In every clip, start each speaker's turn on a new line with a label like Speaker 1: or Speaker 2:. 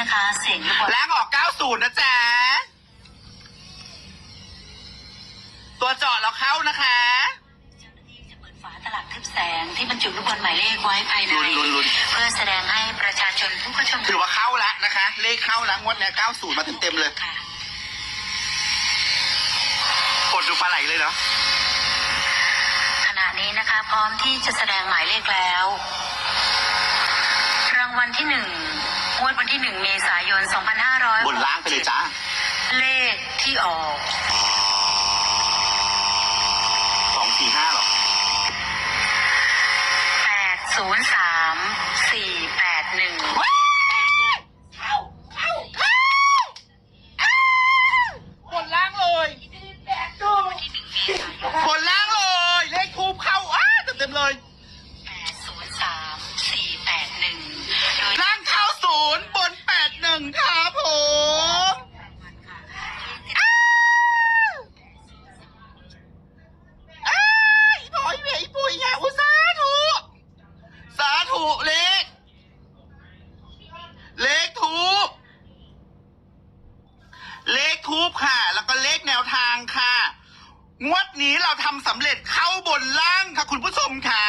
Speaker 1: นะคะ เสียงลูกบอล
Speaker 2: ล้างออก 90 นะจ๊ะ ตัวเจาะเราเข้านะคะ
Speaker 1: เจ้าหน้าที่จะเปิดฝาตลับทึบแสงที่บรรจุลูกบอลหมายเลขไว้ภายใน
Speaker 2: ลุ้นลุ้นลุ้น
Speaker 1: เพื่อแสดงให้ประชาชนผู้เข้าชม
Speaker 2: ถือว่าเข้าแล้วนะคะ เลขเข้าแล้วงวดเนี้ย90 มาเต็มๆเลย
Speaker 1: ค่ะ
Speaker 2: กดดูปลาไหลเลยเนาะ
Speaker 1: ขณะนี้นะคะ พร้อมที่จะแสดงหมายเลขแล้ว รางวัลที่หนึ่ง งวดวันที่1เมษายน 2500
Speaker 2: บนล้างไปเลยจ้า
Speaker 1: เลขที่ออก
Speaker 2: 245หรอ
Speaker 1: 8 0 3 4 8 1 ง
Speaker 2: วดนี้เราทำสำเร็จเข้าบนล่างค่ะ คุณผู้ชมค่ะ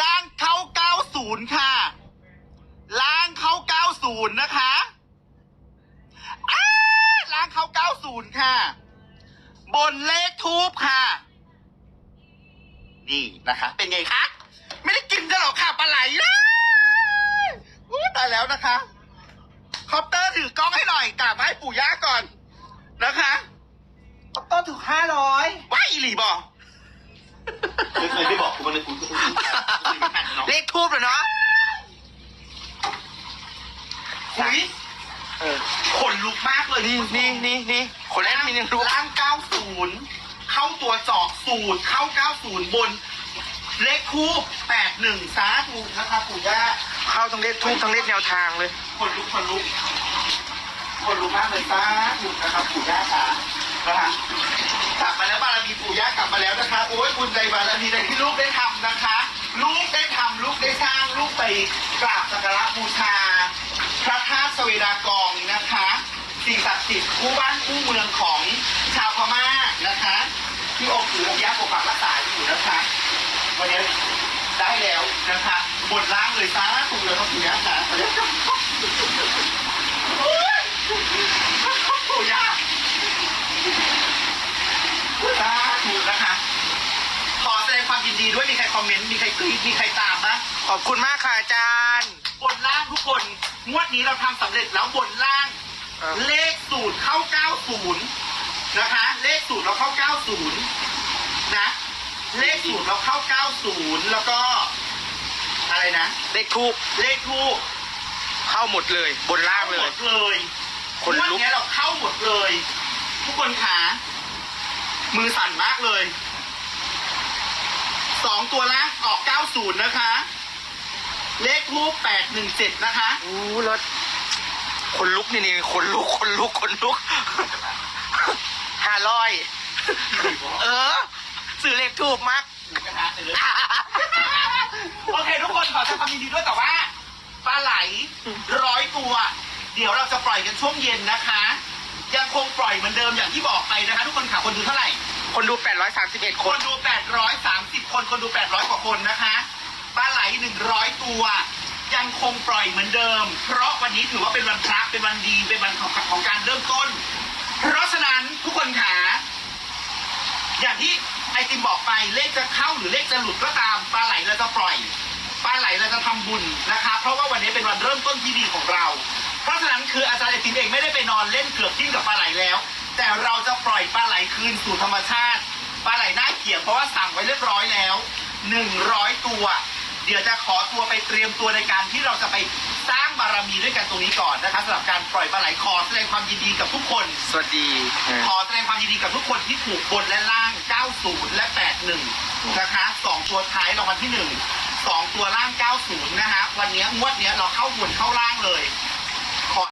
Speaker 2: ล่างเข้า 90 ค่ะ ล่างเข้า 90 นะคะล่างเข้า 90 ค่ะ บนเลขทูบค่ะ นี่นะคะ เป็นไงคะ ไม่ได้กินกันหรอกค่ะปลาไหลนะอู้ตายแล้วนะคะ คอปเตอร์ถือกล้องให้หน่อยกราบให้ปู่ย่าก่อนนะคะคอปเตอร์ถูกห้าร้อยว้ายอี หลีบอก
Speaker 3: ไม่เคยได้บอกกูมันเลยกู
Speaker 2: เลขทูบเลยเนาะหุย
Speaker 3: เออ
Speaker 2: ขนลุกมากเลย
Speaker 3: นี่นี่นี่นี่คนแรกมีหนึ่งรู้
Speaker 2: ร่าง90เข้าตัวจอกสูตรเข้า90บน เลขทูบ81สาธุนะคะปู่ย่า
Speaker 3: เข้าทั้งเลขทูบทั้งเลขแนวทางเลย
Speaker 2: คนลุกคนลุกคนลุกมากเลยสาธุนะครับปู่ย่าค่ะนะคะ โอ้ยบุญใจบารมีในที่ลูกได้ทำนะคะ ลูกได้ทำลูกได้สร้างลูกไปกราบสักการะบูชา พระธาตุสเวดากองนะคะสิ่งศักดิ์สิทธิ์คู่บ้านคู่เมืองของชาวพม่านะคะ ที่องค์ถือองค์ยักษ์ปกปักรักษาอยู่นะคะวันนี้ได้แล้วนะคะบนล่างเลยซ้าถูกเลยครับปู่ย่าค่ะโอ้ยปู่ย่าสาธุนะคะ ขอแสดงความยินดีด้วยมีใครค อมเมนต์มีใครกรีดมีใครตามนะ
Speaker 3: ขอบคุณมากค่ะอาจารย์
Speaker 2: บนล่างทุกคนงวดนี้เราทำสำเร็จแล้วบนล่าง
Speaker 3: ครับ
Speaker 2: เลขสูตรเข้า 90 นะคะ เลขสูตรเราเข้า 90 นะ เลขสูตรเราเข้า 90 แล้วก็ อะไรนะ
Speaker 3: เลขทูบ
Speaker 2: เลขทูป
Speaker 3: เข้าหมดเลย บนล่างเล
Speaker 2: หม
Speaker 3: ย
Speaker 2: ดเลย
Speaker 3: คนลุก
Speaker 2: งวดนี้เราเข้าหมดเลย ทุกคนขามือสั่นมากเลย สองตัวล่างออก90นะคะ เลขทูป817นะคะ
Speaker 3: อู้รถคนลุกนี่นี่คนลุกคนลุกคนลุกห้าร้อยเออสื่อเลขทูบมาก
Speaker 2: โอเค ทุกคนขอแสดงความยินดีด้วยแต่ว่าปลาไหลร้อยตัว เดี๋ยวเราจะปล่อยกันช่วงเย็นนะคะ ยังคงปล่อยเหมือนเดิมอย่างที่บอกไปนะคะ ทุกคนค่ะคนดูเท่าไหร่
Speaker 3: คนดู 831 ค
Speaker 2: คนน ดู 830 คน คนดู 800 กว่าคนนะคะ ปลาไหล 100 ตัว ยังคงปล่อยเหมือนเดิม เพราะวันนี้ถือว่าเป็นวันพระ เป็นวันดี เป็นวันของของการเริ่มต้น เพราะฉะนั้นทุกคนขาอย่างที่ไอติมบอกไป เลขจะเข้าหรือเลขจะหลุดก็ตาม ปลาไหลเราจะปล่อย ปลาไหลเราจะทำบุญนะคะ เพราะว่าวันนี้เป็นวันเริ่มต้นที่ดีของเรา เพราะฉะนั้นคืออาจารย์ไอติมเองไม่ได้ไปนอนเล่นเกือกกิ้งกับปลาไหลแล้ว แต่เราจะปล่อยปลาไหลคืนสู่ธรรมชาติ ปลาไหลหน้าเขียงเพราะว่าสั่งไว้เรียบร้อยแล้วหนึ่งร้อยตัว เดี๋ยวจะขอตัวไปเตรียมตัวในการที่เราจะไปสร้างบารมีด้วยกันตรงนี้ก่อนนะคะสำหรับการปล่อยปลาไหลขอแสดงความยินดีกับทุกคน
Speaker 3: สวัสดี
Speaker 2: ขอแสดงความยินดีกับทุกคนที่ถูกบนและล่าง 90 และ 81 นะคะสองตัวท้ายรางวัลที่ 1 2 ตัวล่าง 90 นะคะวันนี้งวดเนี้ยเราเข้าบนเข้าล่างเลย